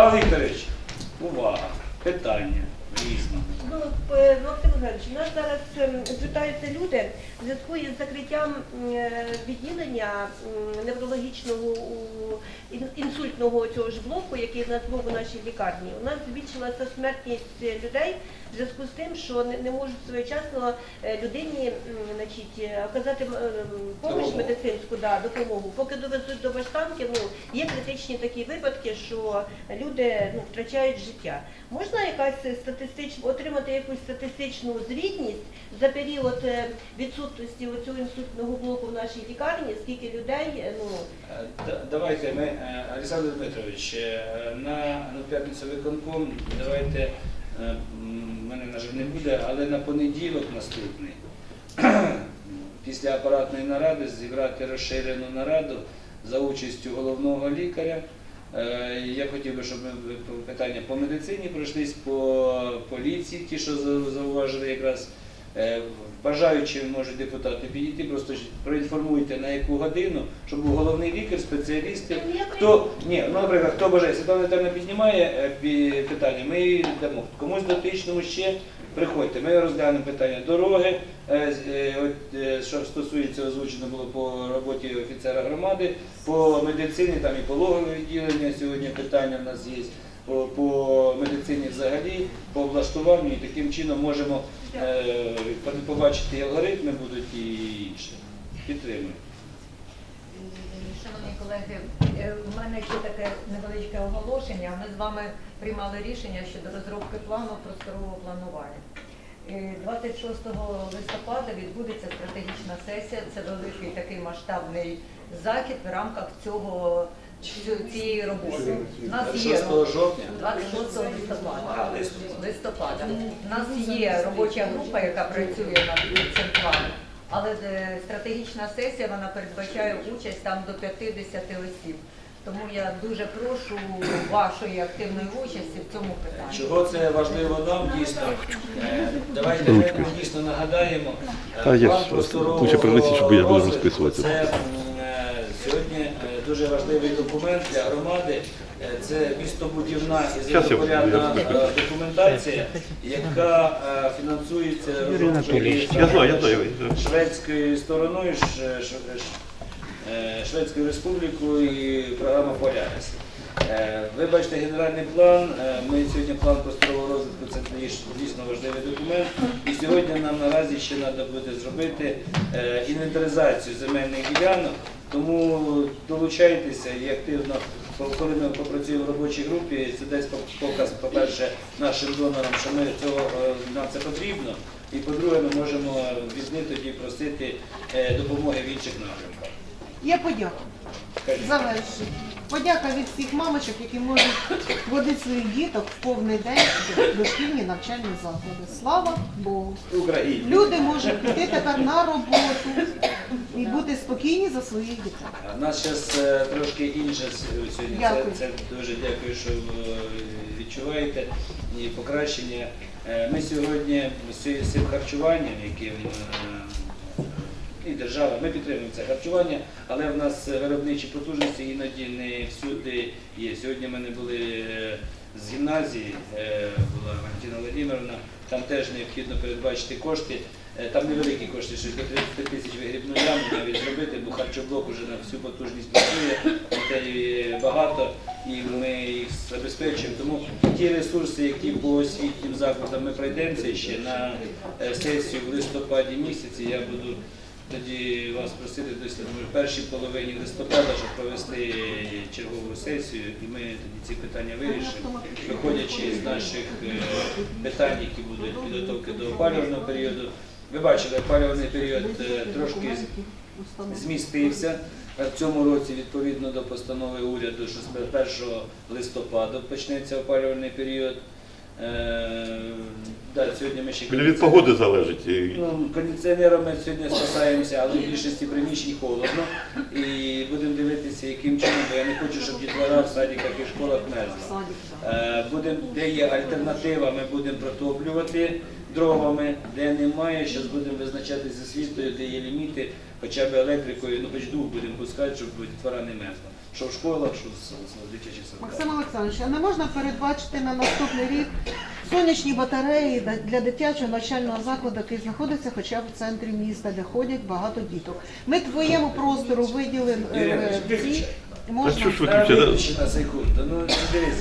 Павло Вікторович, увага, питання різне. Ну, е, Максим Іванович, нас зараз ем, звертаються люди в зв'язку із закриттям е, відділення неврологічного у- інсультного цього ж блоку, який в нас був у нашій лікарні. У нас збільшилася смертність людей в зв'язку з тим, що не, не можуть своєчасно е, людині значить, е, оказати Допомогу. медицинську да, допомогу. Поки довезуть до баштанки, ну є критичні такі випадки, що люди ну, втрачають життя. Можна якась статистична отримати якусь статистичну звітність за період е, відсутності цього інсультного блоку в нашій лікарні, скільки людей ну Е, да- ми, е, Олександр Дмитрович, е, на, на п'ятницю виконком, давайте, е, мене, на жаль, не буде, але на понеділок наступний, після апаратної наради зібрати розширену нараду за участю головного лікаря. Е, Я хотів би, щоб ми питання по медицині пройшлись, по поліції, ті, що зауважили якраз. Е, Бажаючи можуть депутати підійти, просто проінформуйте на яку годину, щоб був головний лікар, спеціалісти. Хто ні, ну наприклад, хто бажає, Світлана Віталіївна піднімає е, питання, ми їй дамо. Комусь дотичному ще приходьте. Ми розглянемо питання дороги, е, що стосується озвучено було по роботі офіцера громади, по медицині, там і пологове відділення сьогодні питання в нас є. По, медицині взагалі, по облаштуванню і таким чином можемо е, побачити і алгоритми будуть і інше. Підтримую. Шановні колеги, е, у мене ще таке невеличке оголошення. Ми з вами приймали рішення щодо розробки плану просторового планування. Е, 26 листопада відбудеться стратегічна сесія. Це великий такий масштабний захід в рамках цього цієї роботи. У нас є 6 жовтня. 26 листопада. Листопада. У нас є робоча група, яка працює над цим планом. Але е, стратегічна сесія вона передбачає участь там до 50 осіб. Тому я дуже прошу вашої активної участі в цьому питанні. Чого це важливо нам дійсно? Е, Давайте ми дійсно нагадаємо. е, Та я лучше принесіть, щоб я буду розписуватися. Це е, сьогодні е, дуже важливий документ для громади. Е, Це містобудівна і землепорядна е, документація, яка е, фінансується розробкою шведською стороною, Шведською республікою і програма Полярис. Е, Вибачте, генеральний план. Ми сьогодні план просторового розвитку це дійсно важливий документ. І сьогодні нам наразі ще треба буде зробити інвентаризацію земельних ділянок. Тому долучайтеся і активно, коли ми попрацюємо в робочій групі, це десь пок- показ, по-перше, нашим донорам, що ми цього е, нам це потрібно. І по-друге, ми можемо від них тоді просити е, допомоги в інших напрямках. Я подяка. Завершую. Подяка від всіх мамочок, які можуть водити своїх діток в повний день в дошкільні навчальні заклади. Слава Богу. Україні. Люди можуть піти тепер на роботу і бути спокійні за своїх дітей. В нас зараз трошки інше сьогодні. Це, Дякую. це дуже дякую, що ви відчуваєте і покращення. Е, Ми сьогодні з ці- з цим харчуванням, яким е, і держава, ми підтримуємо це харчування, але в нас виробничі потужності іноді не всюди є. Сьогодні в мене були е, з гімназії, е, була Валентина Володимировна, там теж необхідно передбачити кошти. Е, Там невеликі кошти, щось до 30 тисяч вигрібну яму навіть зробити, бо харчоблок уже на всю потужність працює, дітей багато і ми їх забезпечуємо. Тому ті ресурси, які по освітнім закладам ми пройдемося ще на сесію в листопаді місяці, я буду тоді вас просити десь першій половині листопада, щоб провести чергову сесію, і ми тоді ці питання вирішимо, виходячи з наших е, питань, які будуть підготовки до опалювального періоду. Ви бачили, опалювальний період е, трошки змістився. В цьому році, відповідно до постанови уряду, що з 1 листопада почнеться опалювальний період. Е, да, сьогодні ми ще Біля від погоди залежить. Ну, кондиціонерами сьогодні спасаємося, але в більшості приміщень холодно. і будемо дивитися, яким чином, бо я не хочу, щоб дітвора в садиках і школах мерзла. Е, Будем, де є альтернатива, ми будемо протоплювати дровами, де немає, зараз будемо визначати зі світою, де є ліміти, хоча б електрикою, ну хоч дух будемо пускати, щоб дітвора не мерзла. Що в школах, що з дитячих садках. Максим Олександрович, а не можна передбачити на наступний рік сонячні батареї для дитячого навчального закладу, який знаходиться хоча б в центрі міста, де ходять багато діток. Ми твоєму простору виділили е, е, можна. Та. Ну, дивись,